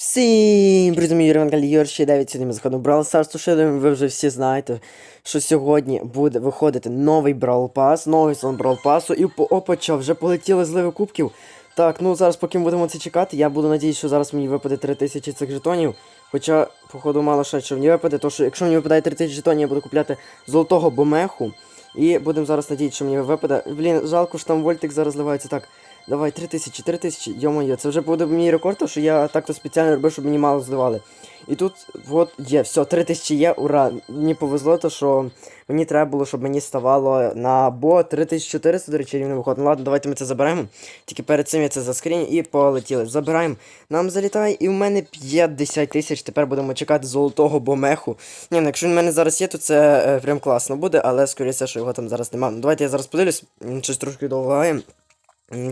Всім Іван Гальйор, ще 9 сьогодні ми заходимо в Brawl Stars, що ви вже всі знаєте, що сьогодні буде виходити новий Brawl Pass, новий сезон Brawl Pass, і опача вже полетіли зливи кубків. Так, ну зараз поки ми будемо це чекати, я буду надіятися, що зараз мені випаде 3000 цих жетонів. Хоча, походу, мало шанс, що мені випаде, то що якщо мені випадає 3000 жетонів, я буду купляти золотого бомеху. І будемо зараз надіятися, що мені випаде. Блін, жалко, що там вольтик зараз зливається. Так, давай, 3000, 3000, йо-моє, це вже буде мій рекорд, то що я так-то спеціально робив, щоб мені мало зливали. І тут от є, все, 3000 є, ура. Мені повезло, то що мені треба було, щоб мені ставало на бо 3400, до речі, рівно виходить. Ну ладно, давайте ми це заберемо. Тільки перед цим я це заскріню і полетіли. Забираємо. Нам залітає, і в мене 50 тисяч. Тепер будемо чекати золотого бомеху. Ні, ну якщо він в мене зараз є, то це е, прям класно буде, але скоріше, що його там зараз немає. Ну давайте я зараз подивлюсь, щось трошки. М,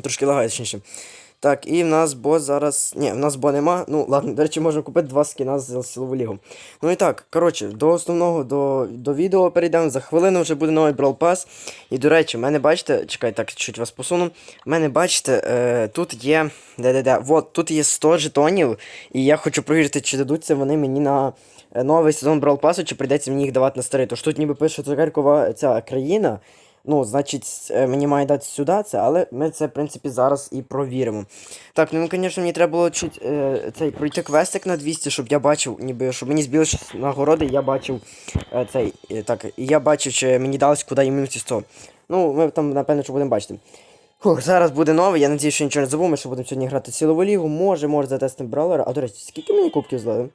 Трошки лагає, точніше. Так, і в нас бо зараз. Ні, в нас бо нема. Ну, ладно, до речі, можемо купити два скіна з силову лігу. Ну і так, коротше, до основного, до, до відео перейдемо. За хвилину вже буде новий Brawl Pass. І до речі, в мене бачите, чекай, так, чуть вас посуну. В мене, бачите, е, тут є. Де-де-де, вот, тут є 100 жетонів, і я хочу провірити, чи дадуться вони мені на е, новий сезон Brawl Pass, чи прийдеться мені їх давати на старий. Тож тут ніби пише цукеркова ця країна. Ну, значить, е, мені має дати сюди це, але ми це, в принципі, зараз і провіримо. Так, ну, звісно, мені треба було чуть е, цей пройти квестик на 200, щоб я бачив, ніби, щоб мені збили щось нагороди, я бачив е, цей. е, так, і я бачив, чи мені далось, куди їм мінус 100. Ну, ми там, напевно, що будемо бачити. Фух, зараз буде новий, я надію, що нічого не забув, ми ще будемо сьогодні грати цілову лігу, може, може затестимо бrawlера. А до речі, скільки мені кубків злили?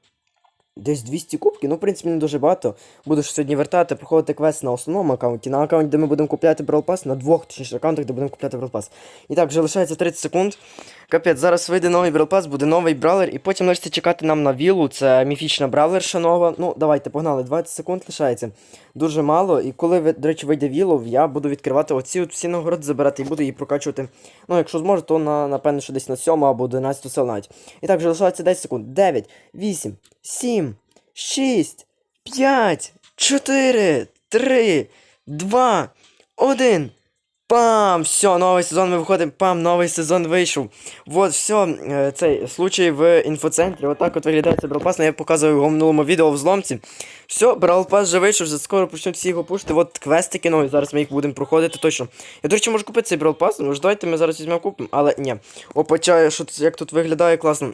Десь 200 кубків, ну, в принципі, не дуже багато. Буду ж сьогодні вертати, проходити квест на основному аккаунті, на аккаунті, де ми будемо купляти Pass, на двох точніше аккаунтах, де будемо купляти Pass. І так, вже лишається 30 секунд. Капець, зараз вийде новий Pass, буде новий бравлер, і потім лишиться чекати нам на вілу. Це міфічна бравлерша нова. Ну, давайте, погнали, 20 секунд лишається. Дуже мало. І коли, до речі, вийде вілов, я буду відкривати оці от всі нагороди забирати і буду її прокачувати. Ну, якщо зможу, то на, напевно, що десь на 7 або 11 сил навіть. І так, вже лишається 10 секунд. 9, 8, 7, 6, 5, 4, 3, 2, 1. Пам! Все, новий сезон ми виходимо. Пам, новий сезон вийшов. Вот, все, е, цей случай в інфоцентрі. Отак от виглядає цей ну, Я показував його в минулому відео в зломці. Все, Pass вже вийшов, вже скоро почнуть всі його пушити. От квестики нові, зараз ми їх будемо проходити точно. Я, до речі, можу купити цей ну ж давайте ми зараз візьмемо купимо, але ні. Опа, що як тут виглядає класно.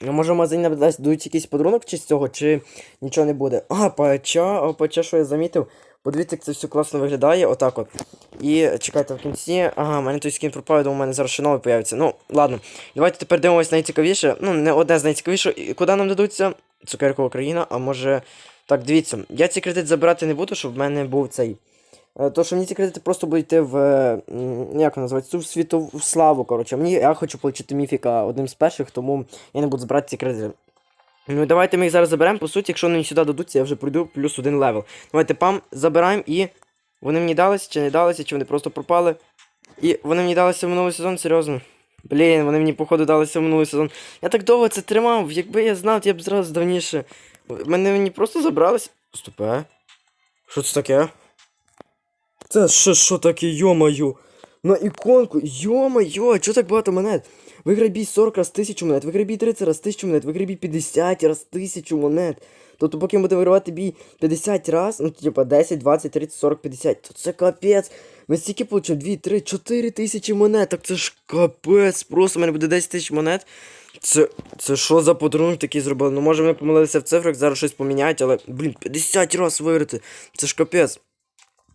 Ну, може, в магазині дають якийсь подарунок чи з цього, чи нічого не буде. А, пача, о, пача, що я замітив. Подивіться, як це все класно виглядає, отак от. І чекайте в кінці. Ага, в мене той скін пропав, я думаю, у мене зараз ще новий появиться. Ну, ладно. Давайте тепер дивимось найцікавіше. Ну, не одне з найцікавішого. І Куди нам дадуться? Цукеркова Україна, а може. Так, дивіться, я ці кредити забирати не буду, щоб в мене був цей. Е, То, що мені ці кредити просто будуть йти в. Як воно називається? В світову славу, коротше. Мені я хочу отримати міфіка одним з перших, тому я не буду збирати ці кредити. Ну давайте ми їх зараз заберемо. По суті, якщо вони сюди дадуться, я вже пройду плюс один левел. Давайте пам, забираємо і. Вони мені далися, чи не далися, чи вони просто пропали. І вони мені далися в минулий сезон, серйозно. Блін, вони мені, походу, далися в минулий сезон. Я так довго це тримав, якби я знав, я б зразу давніше. Мене мені просто забралися. Стопе. Що це таке? Це що, що таке, йо-моє? На іконку, йо-моє, чого так багато монет? Виграй бій 40 раз 1000 монет, виграй бій 30 раз 1000 монет, виграй бій 50 раз 1000 монет. Тобто, поки ми будемо вигравати бій 50 раз, ну, типа 10, 20, 30, 40, 50, то це капець. Ми стільки получимо 2, 3, 4 тисячі монет, так це ж капець, просто в мене буде 10 тисяч монет. Це, це що за подарунок такий зробили? Ну, може, ми помилилися в цифрах, зараз щось поміняють, але, блін, 50 раз виграти, це ж капець.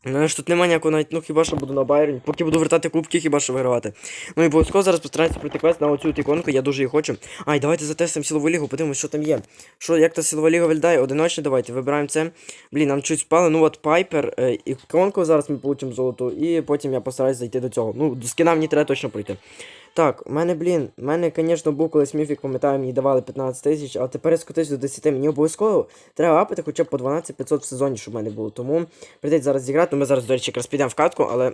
Ну, ж тут немає ніякого навіть, ну хіба що буду на Байерні. Поки буду вертати кубки, хіба що вигравати. Ну і обов'язково зараз постараюся пройти квест на оцю іконку, я дуже її хочу. Ай, давайте затестимо силову лігу, подивимось, що там є. Що, як та силова ліга виглядає? Одиночно, давайте, вибираємо це. Блін, нам чуть впали. Ну от Пайпер, е, іконку зараз ми получимо золоту, і потім я постараюсь зайти до цього. Ну, до скіна мені треба точно пройти. Так, у мене, блін, у мене, звісно, був колись міфік, пам'ятаю, мені давали 15 тисяч, а тепер я скотився до 10. Мені обов'язково треба апити хоча б по 12-500 в сезоні, щоб в мене було. Тому прийдеться зараз зіграти. Ну, ми зараз, до речі, якраз підемо в катку, але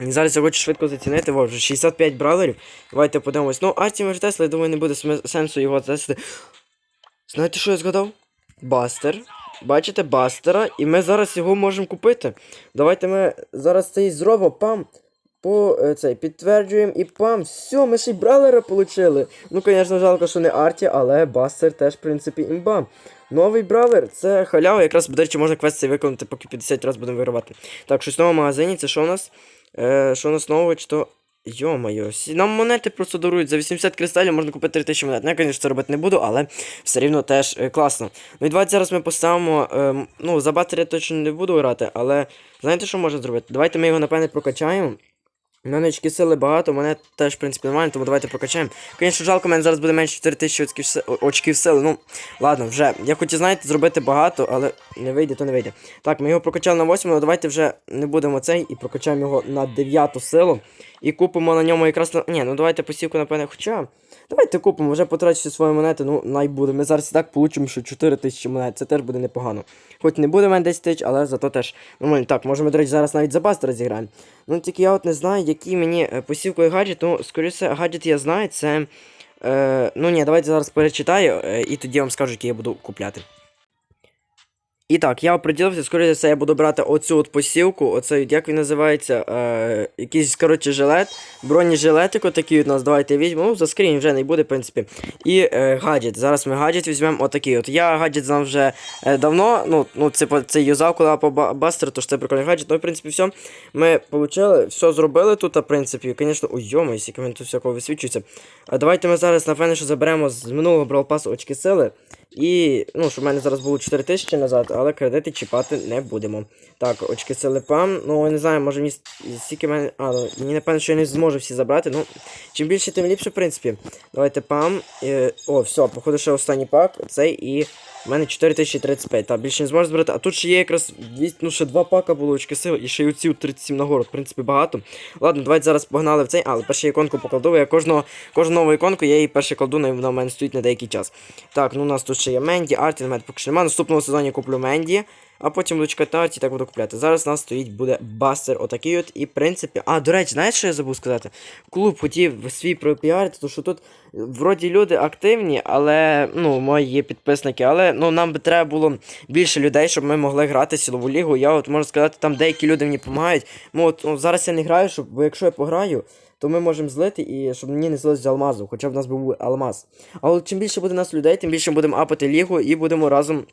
зараз я хочу швидко зацінити. Во, вже 65 бравлерів. Давайте подивимось. Ну, Арті може Тесла, я думаю, не буде сенсу його тестити. Знаєте, що я згадав? Бастер. Бачите, бастера, і ми зараз його можемо купити. Давайте ми зараз це і зробимо. Пам. По е, цей підтверджуємо і пам, все, ми ще й бравлера получили. Ну, звісно, жалко, що не арті, але бастер теж, в принципі, імба. Новий бравлер, це халява, якраз, до речі, можна квест цей виконати, поки 50 разів будемо вигравати. Так, щось в новому магазині, це що у нас? Е, що у нас нового, чи то. Йо-моє, нам монети просто дарують. За 80 кристалів можна купити 3000 монет. Ну, я, звісно, це робити не буду, але все рівно теж е, класно. Ну і давайте зараз ми поставимо. ем, ну, за батарею точно не буду грати, але знаєте, що можна зробити? Давайте ми його, напевне, прокачаємо. У мене очки сили багато, мене теж, в принципі, нормально, тому давайте прокачаємо. Звісно, жалко, у мене зараз буде менше 4000 очків, сили. Ну, ладно, вже. Я хотів, знаєте, зробити багато, але не вийде, то не вийде. Так, ми його прокачали на 8, але давайте вже не будемо цей і прокачаємо його на 9 силу. І купимо на ньому якраз. Ні, ну давайте посівку, напевне, хоча. Давайте купимо, вже потрачу свої монети, ну най буде. Ми зараз і так получимо, що 4 тисячі монет, це теж буде непогано. Хоч не буде в мене 10 тисяч, але зато теж нормально. Так, може до речі, зараз навіть за бастера зіграємо. Ну тільки я от не знаю, який мені е, посівкою гаджет, ну, скоріше, гаджет я знаю, це. Е, ну ні, давайте зараз перечитаю е, і тоді вам скажу, який я буду купляти. І так, я оприділився, скоріше все, я буду брати оцю от посівку, оцей, як він називається, е, якийсь, коротше, жилет, бронежилетик такий у нас, давайте візьмемо, ну, за скрін вже не буде, в принципі. І е, гаджет, зараз ми гаджет візьмемо отакий от. Я гаджет знав вже е, давно, ну, ну це, це юзав, коли по ба- бастеру, тож це прикольний гаджет, ну, в принципі, все. Ми получили, все зробили тут, в принципі, звісно, ой, скільки він тут всякого висвічується. А давайте ми зараз, напевне, що заберемо з минулого бралпасу очки сили. І, ну, щоб в мене зараз було 4 тисячі назад, але кредити чіпати не будемо. Так, очки сили пам. Ну, я не знаю, може мені стільки мене. А, ну, мені напевно, що я не зможу всі забрати. Ну, чим більше, тим ліпше, в принципі. Давайте пам. І... о, все, походу, ще останній пак. Цей і. У мене 4035, та більше не зможу збирати. А тут ще є якраз ну ще два пака було очки сили, і ще й оці от 37 нагород, в принципі, багато. Ладно, давайте зараз погнали в цей, але перше іконку покладу. Я кожного, кожну нову іконку я її перше кладу, на вона в мене стоїть на деякий час. Так, ну у нас тут ще є Менді, Артін, Мед, поки що немає. Наступного сезоні куплю Менді, а потім буду чекати на Арті, так буду купляти. Зараз у нас стоїть буде бастер, отакий от, і в принципі. А, до речі, знаєш, що я забув сказати? Клуб хотів свій пропіарити, тому що тут вроді люди активні, але ну, мої підписники, але ну нам би треба було більше людей, щоб ми могли грати силову лігу. Я от можу сказати, там деякі люди мені допомагають. Ну, от, ну, зараз я не граю, щоб, бо якщо я пограю, то ми можемо злити і щоб мені не злилось з алмазу, хоча б в нас був алмаз. Але чим більше буде нас людей, тим більше будемо апати лігу і будемо разом.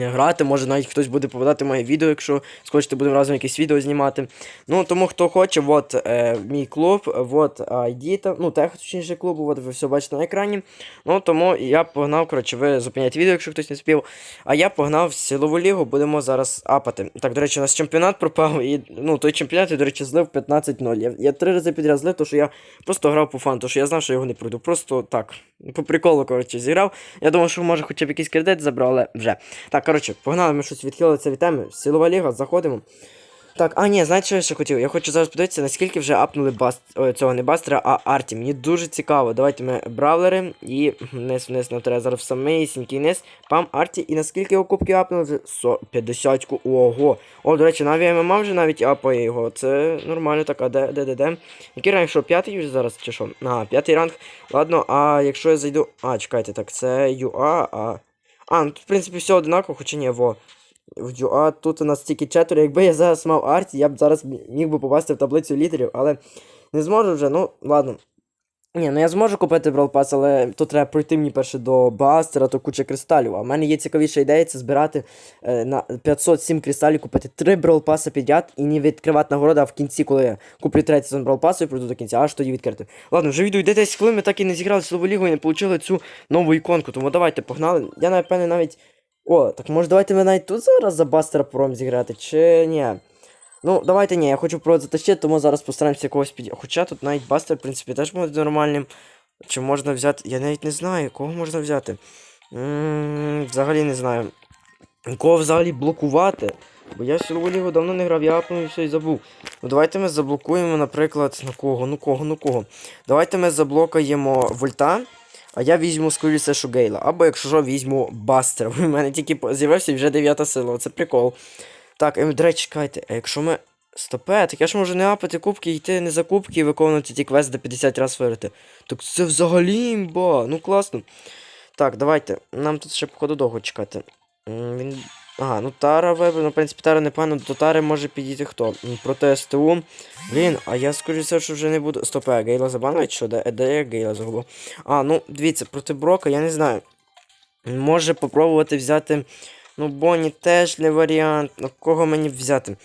Грати, може навіть хтось буде попадати моє відео, якщо схочете, будемо разом якесь відео знімати. Ну, тому хто хоче, от е, мій клуб, от ID, ну, тех, точніше клубу, от ви все бачите на екрані. Ну, тому я погнав, коротше, ви зупиняйте відео, якщо хтось не спів. А я погнав силову лігу, будемо зараз апати. Так, до речі, у нас чемпіонат пропав, і ну, той чемпіонат, я, до речі, злив 15-0. Я, я три рази підряд злив, тому що я просто грав по фану, тому що я знав, що його не пройду. Просто так, по приколу, коротше, зіграв. Я думав, що може хоча б якийсь кредит забрав, але вже. Так, коротше, погнали, ми щось відхилили це від теми. Силова ліга, заходимо. Так, а ні, знаєте, що я ще хотів? Я хочу зараз подивитися, наскільки вже апнули баст... Ой, цього не бастера, а арті. Мені дуже цікаво. Давайте ми бравлери і вниз вниз нам треба зараз в самий сінький низ. Пам арті. І наскільки його кубки апнули? Вже Со... 50 ку Ого. О, до речі, наві ММА вже навіть апає його. Це нормально так, а де, де, де, де? Який ранг, що, п'ятий вже зараз чи що? А, п'ятий ранг. Ладно, а якщо я зайду. А, чекайте, так, це ЮА, а. А, ну тут, в принципі, все одинаково, хоча ні, во. А тут у нас тільки четверо. Якби я зараз мав арті, я б зараз міг би попасти в таблицю лідерів, але не зможу вже, ну ладно. Ні, ну я зможу купити Brawl Pass, але тут треба пройти мені перше до Бастера, то куча кристалів. А в мене є цікавіша ідея це збирати е, на 507 кристалів, купити 3 Brawl Pass підряд і не відкривати нагороди, а в кінці, коли я куплю третій сезон Brawl Pass і пройду до кінця, аж тоді відкрити. Ладно, вже відео йде 10 хвилин, ми так і не зіграли Слову Лігу і не отримали цю нову іконку, тому давайте погнали. Я напевне навіть. О, так може давайте ми навіть тут зараз за Бастера Пром зіграти, чи ні? Ну, давайте ні, я хочу про затащити, тому зараз постараємося когось під. Хоча тут навіть Бастер, в принципі, теж буде нормальним. Чи можна взяти. Я навіть не знаю, кого можна взяти. м взагалі не знаю. Кого взагалі блокувати? Бо я силову лігу давно не грав, я апнув все і забув. Ну давайте ми заблокуємо, наприклад, на кого, ну кого, ну кого. Давайте ми заблокаємо Вольта. А я візьму, скоріше, що Гейла. Або якщо що, візьму Бастера. У мене тільки з'явився вже дев'ята сила, це прикол. Так, ем, до речі, чекайте, а якщо ми. Стопе, так я ж можу не апати кубки, йти не за кубки і виконувати ті квести 50 разів вирити. Так це взагалі імба, ну класно. Так, давайте. Нам тут ще походу довго чекати. Він. Ага, ну Тара вибрав, ну, в принципі, Тара непогано, до Тари може підійти хто? Проти СТУ. Блін, а я скоріше все, що вже не буду. Стоп, а Гейла забанить, що де, де я Гейла загубив? А, ну дивіться, проти Брока, я не знаю. Може попробувати взяти. Ну, Бонні теж не варіант. Ну, кого мені взяти?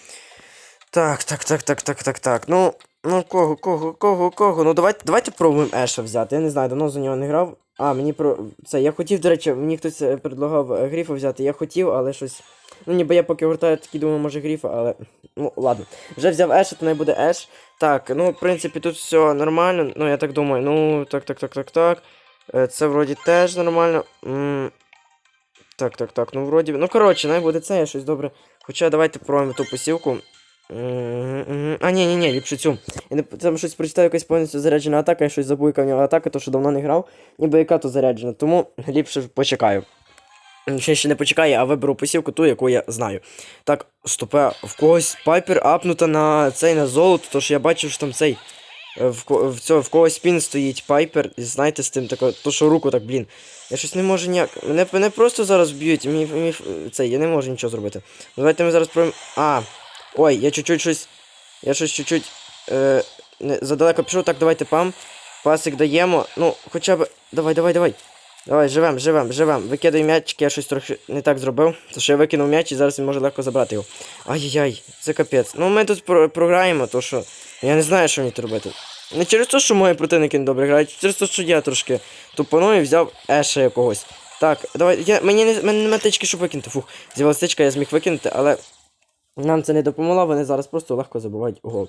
Так, так, так, так, так, так, так. Ну, ну кого, кого, кого, кого? Ну давайте, давайте пробуємо Еша взяти. Я не знаю, давно за нього не грав. А, мені про. Це, я хотів, до речі, мені хтось е, предлагав е, гріфа взяти. Я хотів, але щось. Ну, ніби я поки гортаю, такий думаю, може гріфа, але. Ну, ладно. Вже взяв Еша, то не буде Еш. Так, ну, в принципі, тут все нормально. Ну, я так думаю. Ну, так, так, так, так, так. Е, Це вроді теж нормально. М, Так, так, так, ну вроді. Ну, коротше, най буде це, я щось добре. Хоча давайте пробуємо ту посівку. А, ні, ні, ні, ліпше цю. Я не там щось прочитаю, якась повністю заряджена атака, я щось забув, в нього атака, то що давно не грав, ніби яка то заряджена. Тому ліпше почекаю. Ще ще не почекаю, а виберу посівку ту, яку я знаю. Так, стопе, в когось пайпер апнута на цей на золото, тож я бачив, що там цей. Е, В, в, цього, в когось пін стоїть пайпер, і знаєте, з тим тако, то що руку так, блін. Я щось не можу ніяк. Мене, мене просто зараз б'ють, мені, мені це, я не можу нічого зробити. Давайте ми зараз пробуємо. А, Ой, я чуть-чуть щось. Я щось чуть-чуть. Е, задалеко пішов. Так, давайте пам. Пасик даємо. Ну, хоча б. Давай, давай, давай. Давай, живем, живем, живем. Викидаю м'ячик, я щось трохи не так зробив. То що я викинув м'яч і зараз він може легко забрати його. Ай-яй-яй, це капець. Ну ми тут про програємо, то що. Я не знаю, що мені тут робити. Не через те, що мої противники недобре грають, а через те, що я трошки тупаную і взяв Еша якогось. Так, давай, я, мені не, мене немає тички, щоб викинути. Фух, з'явилася тичка, я зміг викинути, але нам це не допомогло, вони зараз просто легко забувають гол.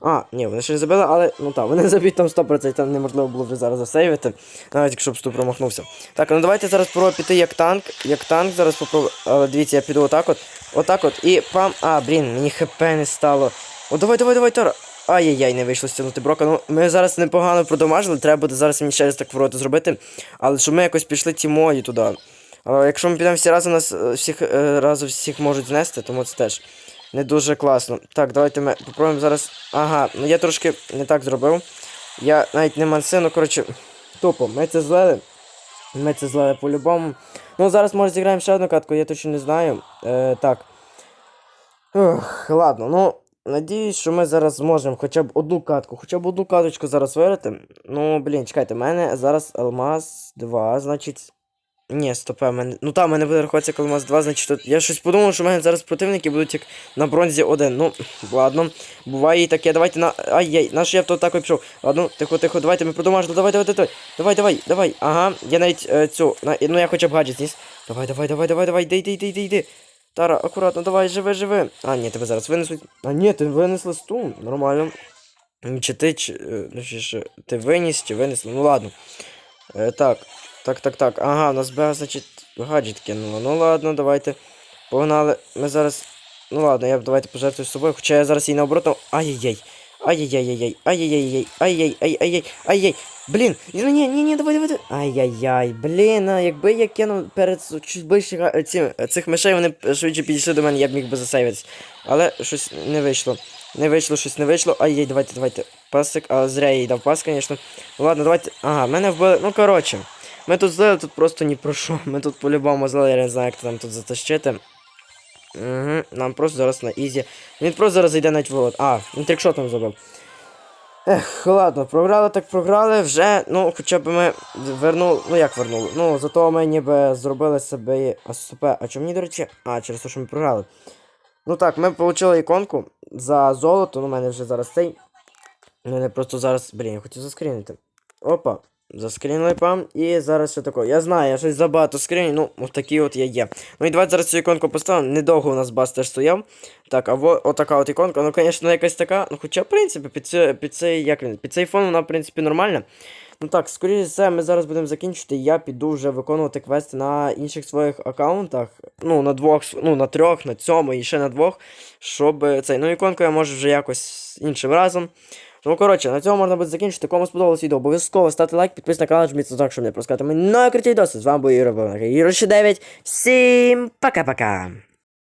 А, ні, вони ще не забили, але ну так, вони заб'ють там 100%, там неможливо було вже зараз засейвити, навіть якщо б ступ промахнувся. Так, ну давайте зараз спробуємо піти як танк. Як танк зараз попробую. Але дивіться, я піду отак от. Отак от. І пам. А, блін, мені хп не стало. О, давай, давай, давай, Тора. Ай-яй-яй, не вийшло стягнути брока. Ну, ми зараз непогано продамажили, треба буде зараз мені ще раз так ворота зробити. Але щоб ми якось пішли тімою туди. Якщо ми підемо всі разом, нас е, всіх е, разом всіх можуть знести, тому це теж не дуже класно. Так, давайте ми попробуємо зараз. Ага, ну я трошки не так зробив. Я навіть не мансину, коротше, тупо, ми це злили. Ми це злили по-любому. Ну, зараз може зіграємо ще одну катку, я точно не знаю. Е, так. Ох, ладно, ну. Надіюсь, що ми зараз зможемо хоча б одну катку, хоча б одну каточку зараз виграти. Ну, блін, чекайте, в мене зараз Алмаз 2, значить. Ні, стопе, мене. Ну там мене буде рахуватися як Алмаз 2, значить тут. Я щось подумав, що в мене зараз противники будуть як на бронзі 1. Ну, ладно. Буває і таке. Давайте на. Ай-яй, наш я в то так пішов. Ладно, тихо, тихо, давайте ми продовжимо. Давай, давай, давай. Давай, давай, давай. Ага. Я навіть е, цю. На... Ну я хоча б гаджет зніс. Давай, давай, давай, давай, давай, йди, йди, йди, йди, йди. Тара, акуратно, давай, живи, живи. А, ні, тебе зараз винесуть. А, ні, ти винесли стул. Нормально. Чи ти, чи, е, ну, чи, ти виніс, чи винесли? Ну ладно. Е, так, так, так, так. Ага, у нас Б, значить, гаджет кинуло. Ну ладно, давайте. Погнали. Ми зараз. Ну ладно, я давайте пожертвую з собою, хоча я зараз її наоборот. Ай-яй-яй. Ай-яй-яй-яй. Ай-яй-яй-яй. Ай-яй-яй-яй. Ай-яй. Блін. Ні, ні, ні, давай, давай. Ай-яй-яй. Блін, а якби я кинув перед чуть ближче цих мишей, вони б швидше підійшли до мене, я б міг би засейвитись. Але щось не вийшло. Не вийшло, щось не вийшло. Ай-яй, давайте, давайте. Пасик, а зря я їй дав пас, звісно. Ладно, давайте. Ага, мене вбили. Ну коротше. Ми тут злили, тут просто ні про що. Ми тут по-любому злили, я не знаю, як там тут затащити. Угу, нам просто зараз на ізі. Він просто зараз зайде навіть вивод. А, він трикшотом зробив. Ех, ладно, програли так програли, вже, ну, хоча б ми вернули. Ну як вернули? Ну, зато ми ніби зробили себе. А супе. А чому мені, до речі? А, через те, що ми програли. Ну так, ми отримали іконку за золото, ну, у мене вже зараз цей. У мене просто зараз. Блін, я хотів заскрінити. Опа. Заскрінили пам. І зараз що таке. Я знаю, я щось забагато скріню, ну, от такі от я є. Ну і давайте зараз цю іконку поставимо. Недовго у нас бас теж стояв. Так, а отака от іконка. Ну, звісно, якась така. Ну, хоча, в принципі, під, це, під цей, як він, під цей фон вона, в принципі, нормальна. Ну так, скоріше за все, ми зараз будемо закінчити. Я піду вже виконувати квести на інших своїх аккаунтах. Ну, на двох, ну, на трьох, на цьому і ще на двох. Щоб цей. Ну, іконку я можу вже якось іншим разом. Ну, коротше, на цьому можна буде закінчити. Кому сподобалось відео, обов'язково ставте лайк, підписуйтесь на канал, жміть так, щоб не проскати мої нові круті відоси. З вами був Юра Бонак. Юра 9. Всім пока-пока.